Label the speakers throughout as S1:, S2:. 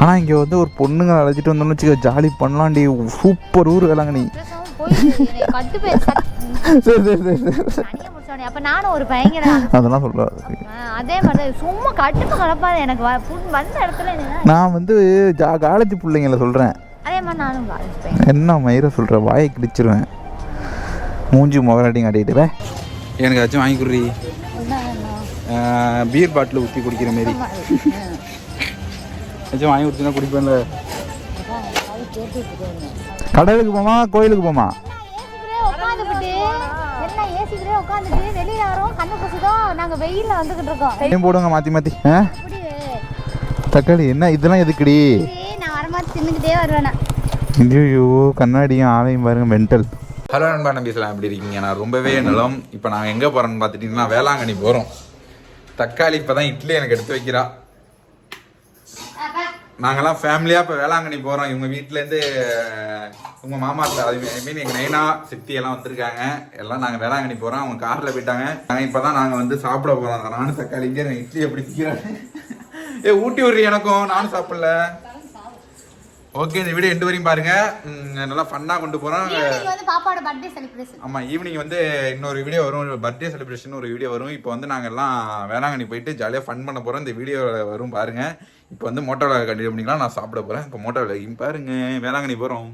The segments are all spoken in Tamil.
S1: ஆனால் இங்கே வந்து ஒரு பொண்ணுங்க அழைச்சிட்டு வந்தோம்னு வச்சுக்க ஜாலி பண்ணலாம்டி. சூப்பர் ஊர்
S2: கட்டு போய்
S1: சரி சரி சரி
S2: அப்போ நானும் ஒரு பயங்கர
S1: அதெல்லாம் சொல்ல
S2: அதே மாதிரி தான். சும்மா கட்டுப்பு கலப்பாது எனக்கு வ- புட் வந்த இடத்துல என்ன
S1: நான் வந்து ஜா காலேஜ் பிள்ளைங்கள சொல்கிறேன்
S2: அதே மாதிரி நானும் காலேஜ் பையன்
S1: என்ன மயிரை சொல்கிற வாயை கிடிச்சிருவேன். மூஞ்சி முகராட்டியும் காட்டிட்டு எனக்கு ஏதாச்சும் வாங்கி கொடுறி. பீர் பாட்டில் ஊற்றி குடிக்கிற மாரி ஏதாச்சும் வாங்கி கொடுத்தீங்கன்னா குடிப்பேன்ல. கடலுக்கு போமா கோயிலுக்கு போமா? போடுங்க ஆ?
S2: அப்படி
S1: தக்காளி என்ன இதெல்லாம் எதுக்குடி? ஐயோ கண்ணாடியும் ஆலையும் பாருங்க மென்டல் ஹலோ நண்பா நம்பிசலாம் எப்படி இருக்கீங்க? நான் ரொம்பவே நலம். இப்போ நாங்கள் எங்கே போகிறோன்னு பார்த்துட்டிங்கன்னா வேளாங்கண்ணி போகிறோம் தக்காளி இப்போ தான் இட்லி எனக்கு எடுத்து வைக்கிறா. நாங்கெல்லாம் ஃபேமிலியாக இப்போ வேளாங்கண்ணி போகிறோம் இவங்க வீட்டிலேருந்து உங்கள் மாமா ஐ மீன் எங்கள் நைனா சித்தி எல்லாம் வந்திருக்காங்க. எல்லாம் நாங்கள் வேளாங்கண்ணி போகிறோம் அவங்க காரில் போயிட்டாங்க. நாங்கள் இப்போ தான் நாங்கள் வந்து சாப்பிட போகிறோம் நானும் தக்காளி இங்கே. இட்லி எப்படி திக்கிறேன் ஏ ஊட்டி விட்றி எனக்கும். நானும் சாப்பிடல. ஓகே இந்த வீடியோ எண்டு வரையும் பாருங்க. நல்லா ஃபன்னா கொண்டு போறோம்.
S2: பாப்பாவோட பர்த்டே செலிப்ரேஷன்
S1: ஆமா ஈவினிங் வந்து இன்னொரு வீடியோ வரும். பர்த்டே செலிப்ரேஷன் ஒரு வீடியோ வரும். இப்போ வந்து நாங்க எல்லாம் வேளாங்கண்ணி போயிட்டு ஜாலியாக ஃபன் பண்ண போறோம். இந்த வீடியோ வரும் பாருங்க. இப்போ வந்து மோட்டோவில் கண்டினியூ பண்ணிக்கலாம். நான் சாப்பிட போகிறேன் இப்போ மோட்டோவில் பாருங்க. வேளாங்கண்ணி போகிறோம்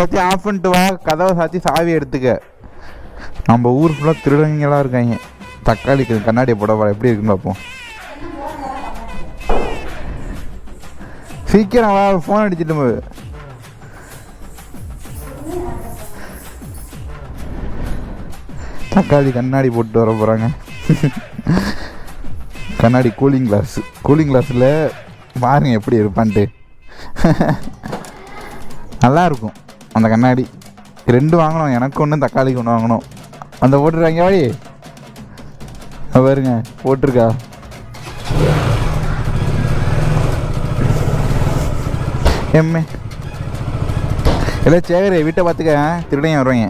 S1: வச்சு ஆஃப் பண்ணிட்டு வா. கதவை சாத்தி சாவி எடுத்துக்க. நம்ம ஊர் ஃபுல்லாக திருடங்களாக இருக்காங்க. தக்காளிக்கு கண்ணாடியை போட வா எப்படி இருக்குன்னு பார்ப்போம். சீக்கிரம் வா ஃபோன் அடிச்சிட்டு போ. தக்காளி கண்ணாடி போட்டு வர போகிறாங்க கண்ணாடி கூலிங் கிளாஸ் கூலிங் கிளாஸில் பாருங்க எப்படி இருப்பான்ட்டு. நல்லா இருக்கும். அந்த கண்ணாடி. ரெண்டு வாங்கணும். எனக்கு ஒன்று தக்காளிக்கு ஒன்று வாங்கணும். அந்த போட்டுருக்காங்க வாடி. பாருங்க போட்டிருக்கா. எம்மே. இல்லை சேகரே வீட்டை பார்த்துக்க திருடையும் வருவாங்க.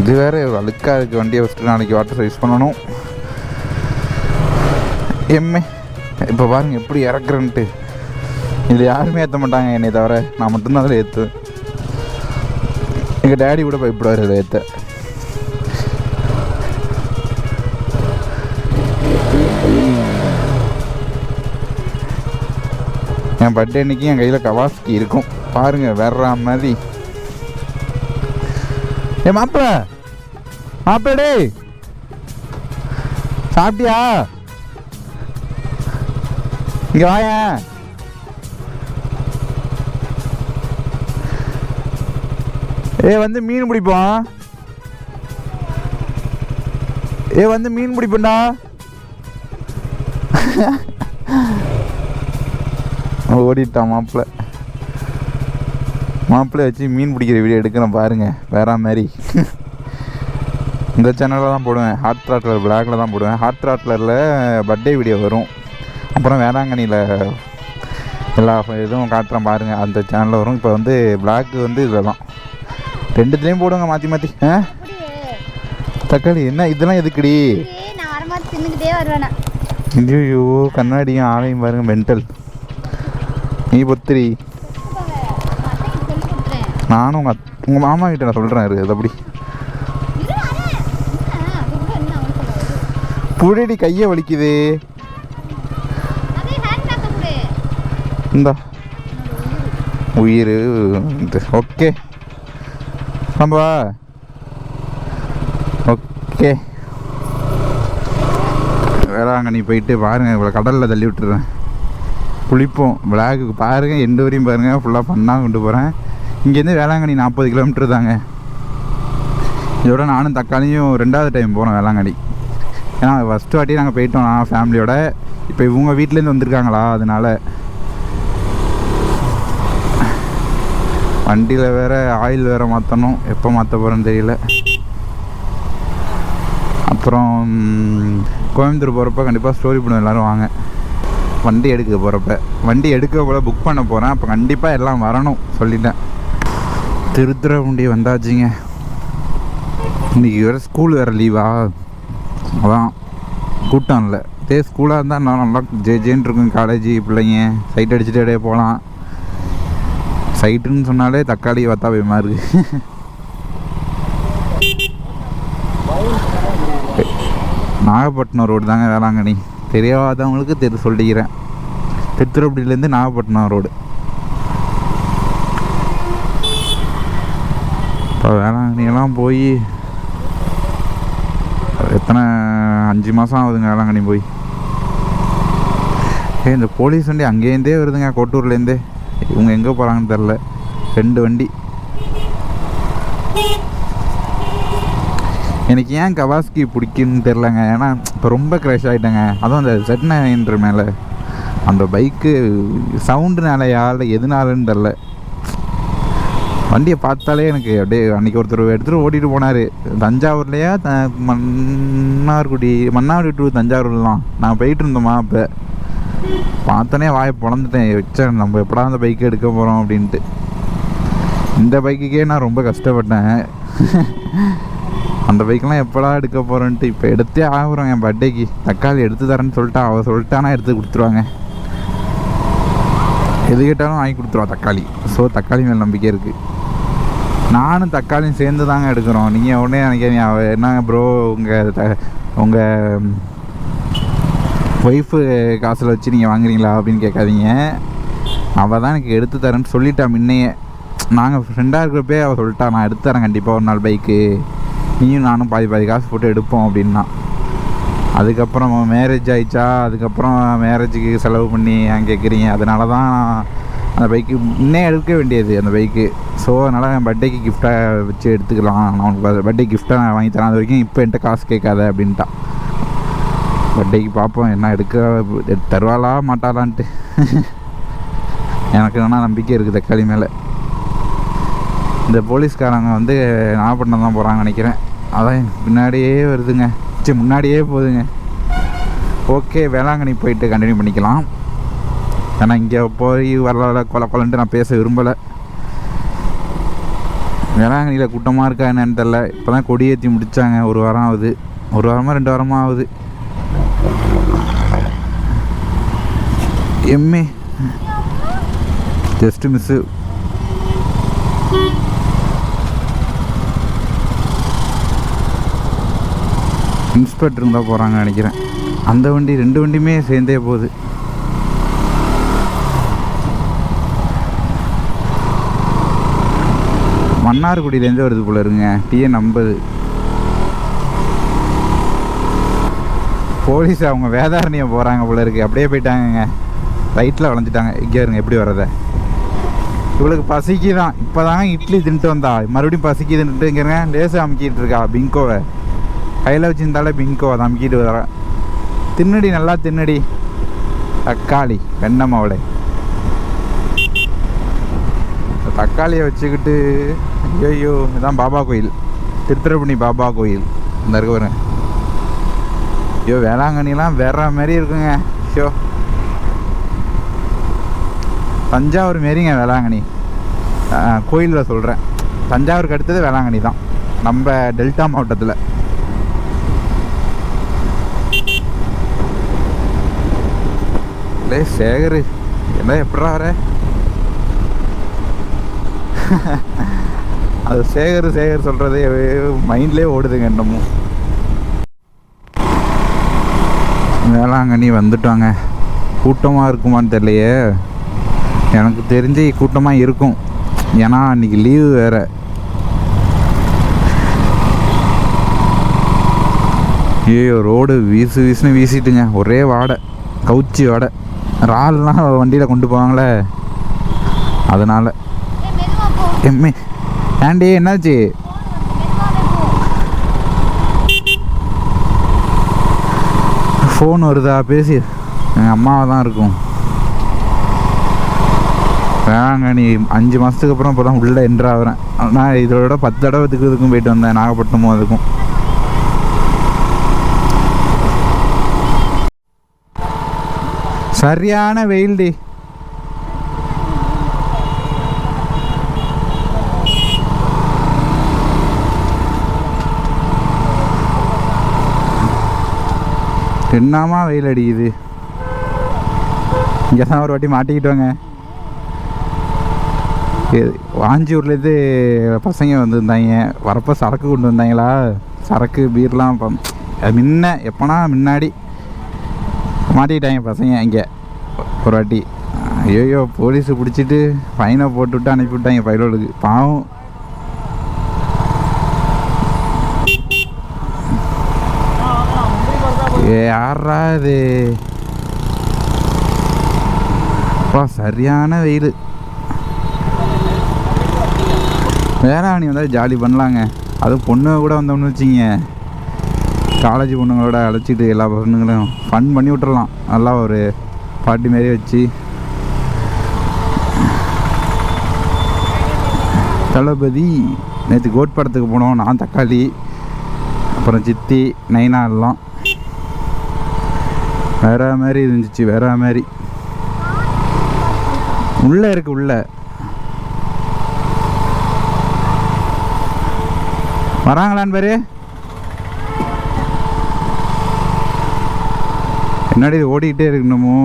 S1: இது வேற ஒரு அழுக்காக இருக்குது வண்டியை ஃபஸ்ட்டு நாளைக்கு வாட்டர் சர்வீஸ் பண்ணணும். எம்மே இப்போ பாருங்க எப்படி இறக்குறேன்ட்டு. இதில் யாருமே ஏற்ற மாட்டாங்க என்னை தவிர நான் மட்டும்தான் அதில் ஏற்றுவேன் எங்கள் டேடி கூட பயப்படுவார் அதை ஏற்ற என் பர்த்டே அன்னைக்கு என் கையில் கவாஸ்கி இருக்கும். பாருங்க வர்ற மாதிரி. ஏ மாப்பிள! மாப்பிள டேய்! சாப்பிட்டியா? இங்கே வாய! ஏ வந்து மீன் பிடிப்போம். ஏ வந்து மீன் பிடிப்போம்டா. ஓடிட்டான் மாப்பிள்ள மாப்பிள்ளை வச்சு மீன் பிடிக்கிற வீடியோ எடுக்கிறேன் பாருங்க. வேற மாதிரி. இந்த சேனலில் தான் போடுவேன். ஹாட் த்ராட்லர் பிளாக்ல தான் போடுவேன். ஹாட் த்ராட்லரில் பர்த்டே வீடியோ வரும். அப்புறம் வேளாங்கண்ணியில் எல்லா இதுவும் காட்டுறேன் பாருங்கள் அந்த சேனலில் வரும். இப்போ வந்து பிளாக் வந்து இதில் தான். ரெண்டுத்துலேயும் போடுங்க மாற்றி மாற்றி ஆ? தக்காளி என்ன? இதெல்லாம் எதுக்குடி? ஐயோ கண்ணாடியும் ஆலையும் பாருங்க மென்டல் நீ பொத்திரி நானும் உங்கள் உங்கள் மாமா கிட்ட நான் சொல்கிறேன் அது அப்படி.
S2: இரு
S1: புடிடி கையை வலிக்குது. இந்தா. உயிர் ஓகே. நம்ம ஓகே. வேளாங்கண்ணி போயிட்டு பாருங்க இவ்வளோ கடலில் தள்ளி விட்டுறேன். குளிப்போம் விளாகுக்கு பாருங்க எண்டு வரையும் பாருங்க ஃபுல்லாக பண்ணால் கொண்டு போகிறேன் இங்கேருந்து வேளாங்கண்ணி நாற்பது கிலோமீட்டர் தாங்க. இதோட நானும் தக்காளியும் ரெண்டாவது டைம் போகிறோம் வேளாங்கண்ணி. ஏன்னா ஃபஸ்ட்டு வாட்டி நாங்கள் போயிட்டோம் நான் ஃபேமிலியோட இப்போ இவங்க வீட்டிலேருந்து வந்திருக்காங்களா அதனால. வண்டியில் வேறு ஆயில் வேறு மாற்றணும் எப்போ மாற்ற போகிறேன்னு தெரியல. அப்புறம் கோயம்புத்தூர் போகிறப்ப கண்டிப்பாக ஸ்டோரி பண்ணுவோம் எல்லோரும் வாங்க. வண்டி எடுக்க போகிறப்ப வண்டி எடுக்க போல புக் பண்ண போகிறேன் அப்போ கண்டிப்பாக எல்லாம் வரணும் சொல்லிட்டேன். திருத்துறவுண்டி வந்தாச்சுங்க. இன்றைக்கி வேறு ஸ்கூல் வேறு லீவா அதான். கூட்டம் இல்லை. இதே ஸ்கூலாக இருந்தால் நான் நல்லா ஜே ஜேன்னு இருக்கும் காலேஜ் பிள்ளைங்க. சைட் அடிச்சுட்டு அப்படியே போகலாம் சைட்டுன்னு சொன்னாலே தக்காளி வத்தா பயமாக இருக்கு. நாகப்பட்டினம் ரோடு தாங்க வேளாங்கண்ணி. தெரியாதவங்களுக்கு தெரி சொல்லிக்கிறேன். திருத்துறைப்பூண்டிலேருந்து நாகப்பட்டினம் ரோடு இப்போ வேளாங்கண்ணியெல்லாம் போய் எத்தனை அஞ்சு மாதம் ஆகுதுங்க வேளாங்கண்ணி போய். ஏ இந்த போலீஸ் வண்டி அங்கேருந்தே வருதுங்க கோட்டூர்லேருந்தே. இவங்க எங்கே போகிறாங்கன்னு தெரில ரெண்டு வண்டி. எனக்கு ஏன் கவாஸ்கி பிடிக்குன்னு தெரிலங்க ஏன்னா இப்போ ரொம்ப க்ரஷ் ஆகிட்டேங்க அதுவும் அந்த செட் நைன்ற மேலே. அந்த பைக்கு சவுண்டுனாலயா இல்லை எதுனாலன்னு தெரில வண்டியை பார்த்தாலே எனக்கு அப்படியே அன்றைக்கி ஒருத்தர் எடுத்துகிட்டு ஓட்டிகிட்டு போனார். தஞ்சாவூர்லையா த மன்னார்குடி மன்னார்குடி டு தஞ்சாவூர்லாம் நான் போயிட்டு இருந்தோமா அப்போ. பார்த்தோன்னே வாய் பொழந்துட்டேன். வச்சேன் நம்ம எப்படா அந்த பைக் எடுக்க போகிறோம் அப்படின்ட்டு. இந்த பைக்குக்கே நான் ரொம்ப கஷ்டப்பட்டேன். அந்த பைக்கெலாம் எப்படா எடுக்க போகிறேன்ட்டு இப்போ எடுத்தே ஆகுறோம். என் பர்த்டேக்கு தக்காளி எடுத்து தரேன்னு சொல்லிட்டா அவள் சொல்லிட்டானா எடுத்து கொடுத்துருவாங்க. எது கேட்டாலும் வாங்கி கொடுத்துருவா தக்காளி. ஸோ தக்காளி மேல் நம்பிக்கை இருக்குது நானும் தக்காளியும் சேர்ந்து தாங்க எடுக்கிறோம். நீங்கள் உடனே நினைக்கிறீங்க அவள் என்னங்க ப்ரோ உங்கள் த உங்கள் ஒய்ஃபு காசில் வச்சு நீங்கள் வாங்குறீங்களா அப்படின்னு கேட்காதீங்க. அவள் தான் எனக்கு எடுத்து தரேன்னு சொல்லிட்டா முன்னையே. நாங்கள் ஃப்ரெண்டாக இருக்கிறப்பே அவள் சொல்லிட்டா நான் எடுத்து தரேன் கண்டிப்பாக ஒரு நாள் பைக்கு நீயும் நானும் பாதி பாதி காசு போட்டு எடுப்போம் அப்படின்னா. அதுக்கப்புறம் மேரேஜ் ஆயிடுச்சா? அதுக்கப்புறம் மேரேஜுக்கு செலவு பண்ணி ஏன் கேட்குறீங்க அதனால தான் அந்த பைக்கு முன்னே எடுக்க வேண்டியது அந்த பைக்கு ஸோ அதனால் என் பர்த்டேக்கு கிஃப்டாக வச்சு எடுத்துக்கலாம். நான் உனக்கு பர்த்டே கிஃப்டாக நான் வாங்கி தரேன். அது வரைக்கும் இப்போ என்கிட்ட காசு கேட்காத அப்படின்ட்டான். பர்த்டேக்கு பார்ப்போம் என்ன எடுக்க தருவாளா மாட்டாளான்ட்டு. எனக்கு வேணால் நம்பிக்கை இருக்குது தக்காளி மேலே. இந்த போலீஸ்காரங்க வந்து நாகப்பட்டினம் தான் போகிறாங்க நினைக்கிறேன். அதான் பின்னாடியே வருதுங்க. சரி முன்னாடியே போகுதுங்க ஓகே வேளாங்கண்ணி போயிட்டு கண்டினியூ பண்ணிக்கலாம். ஏன்னா இங்கே போய் வரல கொல கொலன்ட்டு நான் பேச விரும்பலை. வேளாங்கண்ணியில் கூட்டமாக இருக்கா என்னன்னு தெரில இப்போ தான் கொடியேற்றி முடித்தாங்க ஒரு வாரம் ஆகுது. ஒரு வாரமாக ரெண்டு வாரமாக ஆகுது. எம்ஏ ஜஸ்ட்டு மிஸ்ஸு இன்ஸ்பெக்டர் இருந்தால் போகிறாங்க நினைக்கிறேன். அந்த வண்டி ரெண்டு வண்டியுமே சேர்ந்தே போகுது. மன்னார்குடியிலேருந்து வருது போல இருங்க. டிஎன் ஐம்பது. போலீஸ் அவங்க வேதாரண்யம் போகிறாங்க போல இருக்கு. அப்படியே போயிட்டாங்கங்க. ரைட்டில் வளைஞ்சிட்டாங்க. இங்கே இருங்க எப்படி வர்றத. இவளுக்கு பசிக்கு தான் இப்போ தாங்க இட்லி தின்ட்டு வந்தா. மறுபடியும் பசிக்கு தின்ட்டு இங்கிறங்க லேசாக அமுக்கிட்டு இருக்கா பிங்கோவை. கையில் வச்சுருந்தாலே பிங்கோ அதை அமுக்கிட்டு வர தின்னடி நல்லா தின்னடி தக்காளி வெண்ணம் அவளை தக்காளியை வச்சுக்கிட்டு ஐயோ இதான் பாபா கோயில் திருத்துறைப்பூண்டி பாபா கோயில் இந்த இருக்கு பாருங்க ஐயோ வேளாங்கண்ணிலாம் வேற மாரி இருக்குங்க ஐயோ தஞ்சாவூர் மாரிங்க வேளாங்கண்ணி கோயிலில் சொல்கிறேன் தஞ்சாவூருக்கு அடுத்தது வேளாங்கண்ணி தான் நம்ம டெல்டா மாவட்டத்தில் லே சேகர் என்ன எப்படா வர அது சேகர் சேகர் சொல்கிறதே மைண்ட்லேயே ஓடுதுங்க இன்னமும் வேளாங்கண்ணி வந்துட்டாங்க கூட்டமாக இருக்குமான்னு தெரியலையே. எனக்கு தெரிஞ்சு கூட்டமாக இருக்கும். ஏன்னா அன்றைக்கி லீவு வேறு. ஐயோ ரோடு வீசு வீசுன்னு வீசிட்டுங்க. ஒரே வாடை. கவுச்சி வாடை. இறால்லாம் வண்டியில் கொண்டு போவாங்களே? அதனால். எம்மே ஏண்டி என்னாச்சு? ஃபோன் வருதா? பேசி. எங்கள் அம்மாவை தான் இருக்கும். வேளாங்கண்ணி அஞ்சு மாதத்துக்கு அப்புறம் இப்போ தான் உள்ளே என்ட்ரு ஆகிறேன். நான் இதோட பத்து தடவை இதுக்கு இதுக்கும் போயிட்டு வந்தேன். நாகப்பட்டினமும் அதுக்கும். சரியான வெயில் டி. என்னமா வெயில் அடிக்குது? இங்கே தான் ஒரு வாட்டி மாட்டிக்கிட்டோங்க வாஞ்சூர்லேருந்து வாஞ்சியூர்லேருந்து பசங்க வந்திருந்தாங்க. வரப்போ சரக்கு கொண்டு வந்தாங்களா? சரக்கு பீர்லாம் அது முன்ன எப்போனா முன்னாடி மாட்டிக்கிட்டாங்க. பசங்க இங்கே. ஒரு வாட்டி. ஐயோ போலீஸு பிடிச்சிட்டு ஃபைனை போட்டுவிட்டு அனுப்பிவிட்டாங்க பைலோடுக்கு பாவம். ஏ யாரா இது. அப்பா சரியான வெயில். வேளாணி வந்தால் ஜாலி பண்ணலாங்க. அதுவும் பொண்ணு கூட வந்தோம்னு வச்சிங்க காலேஜ் பொண்ணுங்களோட அழைச்சிட்டு எல்லா பொண்ணுங்களும் ஃபன் பண்ணி விட்டுறலாம். நல்லா ஒரு பாட்டி மாரி வச்சு. தளபதி நேற்று கோட் படத்துக்கு போனோம். நான் தக்காளி அப்புறம் சித்தி நைனா எல்லாம். வேற மாதிரி இருந்துச்சு வேற மாதிரி. உள்ள இருக்கு உள்ள. வராங்களான்னு பேர். என்னடி இது ஓடிக்கிட்டே இருக்கணுமோ?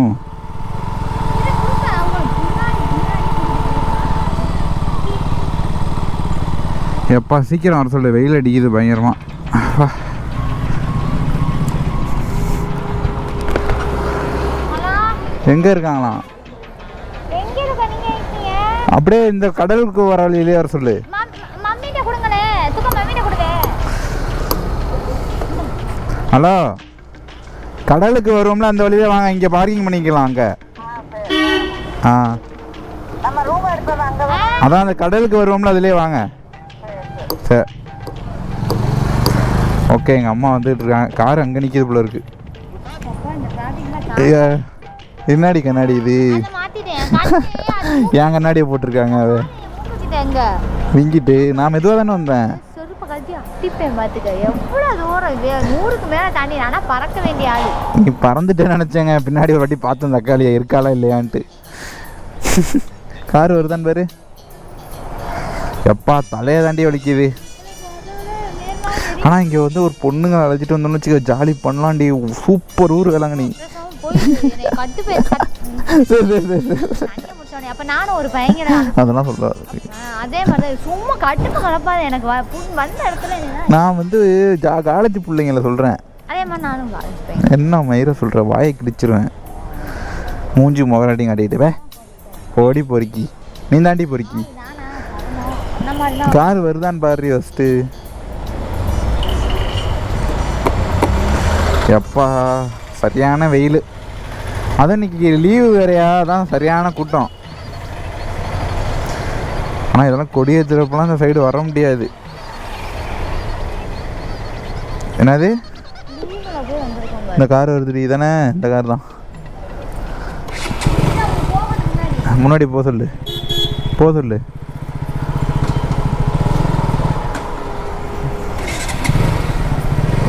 S1: எப்பா சீக்கிரம் வர சொல்லு. வெயில் அடிக்குது பயங்கரமா. எங்க இருக்காங்களாம்? அப்படியே இந்த கடலுக்கு வர வழியிலே வர சொல்லு. ஹலோ? கடலுக்கு வருவோம்ல அந்த வழியிலே வாங்க இங்கே பார்க்கிங் பண்ணிக்கலாம் அங்கே. ஆ அதான் அந்த கடலுக்கு வருவோம்ல அதுலேயே வாங்க. சரி ஓகே எங்கள் அம்மா வந்துட்டு இருக்காங்க கார் அங்கே நிற்கிது போல இருக்கு. ஐயா, என்னடி கண்ணாடி இது?
S2: அதை அது
S1: ஏன் கண்ணாடியை போட்டிருக்காங்க.
S2: எங்க
S1: விங்கிட்டு நான் மெதுவாக தானே வந்தேன்.
S2: அட்டிப்பேன் பார்த்துக்க. எவ்வளோ தூரம் நூறுக்கு மேலே தாண்டி ஆனால் பறக்க வேண்டிய ஆள்.
S1: நீ பறந்துட்டேன்னு நினச்சேங்க. பின்னாடி ஒரு வாட்டி பார்த்தேன் தக்காளியை இருக்காளா இல்லையான்ட்டு. கார் வருதான்னு பாரு. எப்பா தலையை தாண்டி வலிக்குது. ஆனால் இங்கே வந்து ஒரு பொண்ணுங்க அழைச்சிட்டு வந்தோம்னு வச்சுக்க ஜாலி பண்ணலாம்டி சூப்பர் ஊர் வேளாங்கண்ணி சரி சரி சரி.
S2: அப்போ நானும் ஒரு பையங்கடா
S1: அதெல்லாம் சொல்கிறாரு
S2: அதே மாதிரி சும்மா கட்டுப்பு கலப்பாத எனக்கு. வந்த இடத்துல
S1: நான் வந்து ஜா காலேஜ் பிள்ளைங்கள சொல்கிறேன்
S2: அதே மாதிரி நானும் காலேஜ்
S1: என்ன மயிரை சொல்கிற வாயை கிடிச்சிருவேன். மூஞ்சி முகராட்டியும் காட்டிட்டு வே. போடி பொறுக்கி. நீ தாண்டி பொறுக்கி. கார் வருதான்னு பாரு ஃபஸ்ட்டு எப்பா சரியான வெயில். அது இன்னைக்கு லீவு வேறையா? தான் சரியான கூட்டம். ஆனால் இதெல்லாம் கொடியேற்றுறப்பெல்லாம் இந்த சைடு வர முடியாது. என்னது? இந்த கார் வருது தானே இந்த கார் தான். முன்னாடி போக சொல்லு. போக சொல்லு.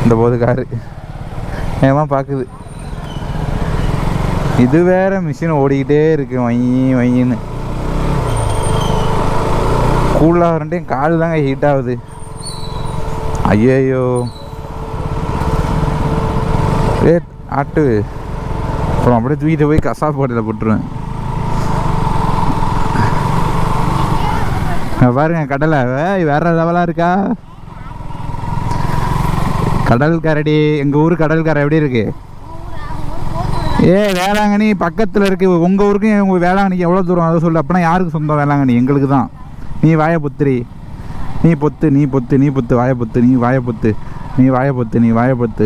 S1: இந்த போது காரு ஏமா பார்க்குது இது வேற மிஷின் ஓடிக்கிட்டே இருக்கு வங்கி வங்கின்னு கூலாக ரெண்டையும் கால் தாங்க ஹீட் ஆகுது. ஐயோ ஏ ஆட்டு. அப்புறம் அப்படியே தூக்கிட்டு போய் கசாப்பு போட்டில் போட்டுருவேன். பாருங்க கடலை. வேற லெவலாக இருக்கா? கடல் கரடி எங்கள் ஊர் கடல் கரை எப்படி இருக்கு? ஏ வேளாங்கண்ணி பக்கத்தில் இருக்கு. உங்கள் ஊருக்கும் உங்கள் வேளாங்கண்ணிக்கு எவ்வளோ தூரம்? அதை சொல்லு. அப்படின்னா யாருக்கு சொந்தம் வேளாங்கண்ணி? எங்களுக்கு தான் நீ வாய புத்திரி நீ பொத்து நீ பொத்து நீ பொத்து வாய பொத்து நீ வாய பொத்து. நீ வாய பொத்து நீ வாய பொத்து.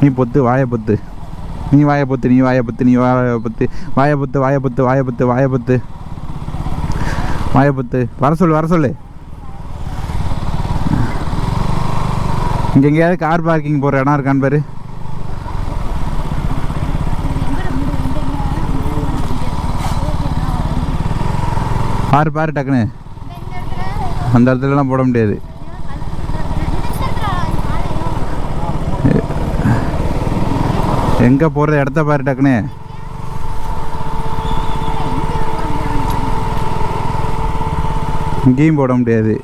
S1: நீ பொத்து வாய பொத்து. நீ வாய பொத்து நீ வாய பொத்து நீ வாய பொத்து. வாய பொத்து வாய பொத்து வாய பொத்து வாய பொத்து. வாய பொத்து. வர சொல்லு வர சொல்லு. இங்கே எங்கேயாவது கார் பார்க்கிங் போகிற இடம் இருக்கான்னு பாரு. பாரு பாரு டக்குன்னு. அந்த இடத்துலலாம் போட முடியாது. எங்கே போகிற இடத்த பாரு டக்குன்னு இங்கேயும் போட முடியாது.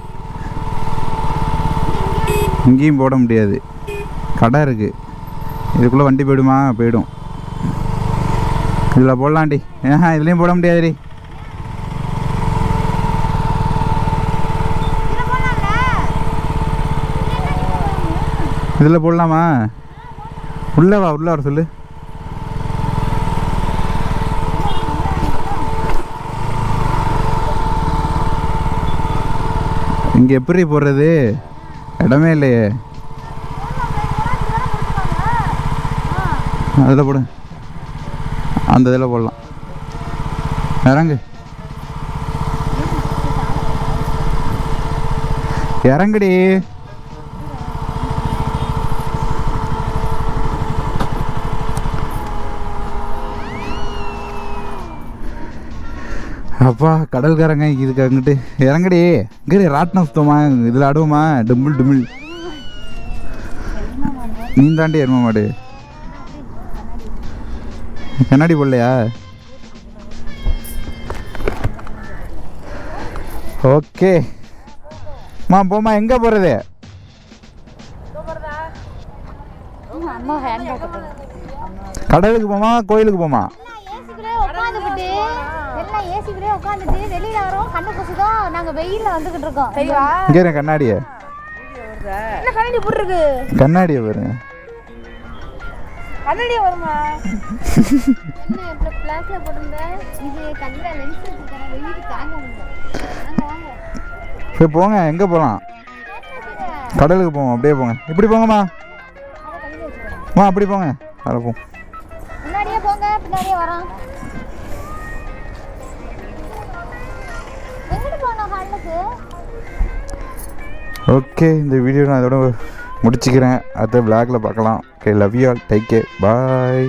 S1: இங்கேயும் போட முடியாது. கடை இருக்குது இதுக்குள்ளே வண்டி போயிடுமா? போயிடும். இதில் போடலாண்டி ஏஹா இதுலேயும் போட முடியாதுடி.
S2: இதில்
S1: போடலாமா? உள்ளே வா உள்ளே வர சொல்லு. இங்கே எப்படி போடுறது? இடமே இல்லையே. அதில் போடு. அந்த இதில் போடலாம். இறங்கு. இறங்குடி. அப்பா கடல்காரங்க இதுக்கு அங்கிட்டு இறங்கடி. இங்கே ராட்டினம் சுத்தமா இதில் ஆடுவோமா? டிம்பிள் டிம்பிள் நீ தாண்டி எருமா மாடு. கண்ணாடி போடலையா? ஓகே. மா போமா எங்கே போகிறது கடலுக்கு போமா கோயிலுக்கு போமா
S2: கண்ணு கொசுதோ நாங்க வெயில்ல வந்துகிட்டு இருக்கோம்.
S1: இங்கே இரு கண்ணாடியை.
S2: என்ன கண்ணாடி போட்டுருக்கு
S1: கண்ணாடியை பாருங்க.
S2: கண்ணாடி வருமா? என்ன இப்ப பிளாஸ்ல போட்டிருந்த? இது கண்ணில லென்ஸ் வச்சிருக்கேன் வெயில் தாங்க முடியல. வாங்க வாங்க.
S1: சரி போங்க எங்கே போகலாம் கடலுக்கு போவோம் அப்படியே போங்க. இப்படி போங்கம்மா. மா அப்படி போங்க. அதில் போ.
S2: முன்னாடியே போங்க பின்னாடியே வரோம்.
S1: ஓகே இந்த வீடியோ நான் அதோட முடிச்சுக்கிறேன். அடுத்த விளாகில் பார்க்கலாம். Okay love you all take care bye